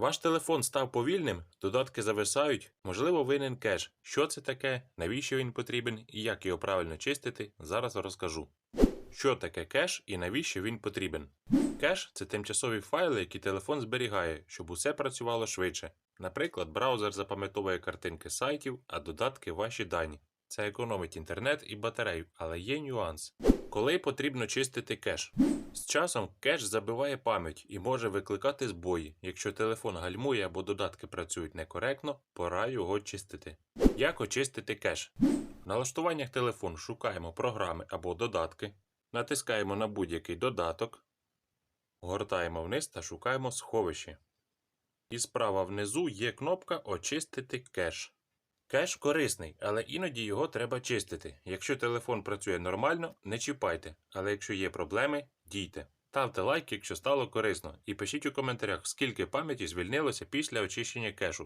Ваш телефон став повільним, додатки зависають, можливо, винен кеш. Що це таке, навіщо він потрібен і як його правильно чистити, зараз розкажу. Що таке кеш і навіщо він потрібен? Кеш це тимчасові файли, які телефон зберігає, щоб усе працювало швидше. Наприклад, браузер запам'ятовує картинки сайтів, а додатки ваші дані. Це економить інтернет і батарею, але є нюанс. Коли потрібно чистити кеш? З часом кеш забиває пам'ять і може викликати збої. Якщо телефон гальмує або додатки працюють некоректно, пора його чистити. Як очистити кеш? В налаштуваннях телефону шукаємо програми або додатки, натискаємо на будь-який додаток, гортаємо вниз та шукаємо сховище. І справа внизу є кнопка Очистити кеш. Кеш корисний, але іноді його треба чистити. Якщо телефон працює нормально, не чіпайте, але якщо є проблеми, дійте. Ставте лайк, якщо стало корисно, і пишіть у коментарях, скільки пам'яті звільнилося після очищення кешу.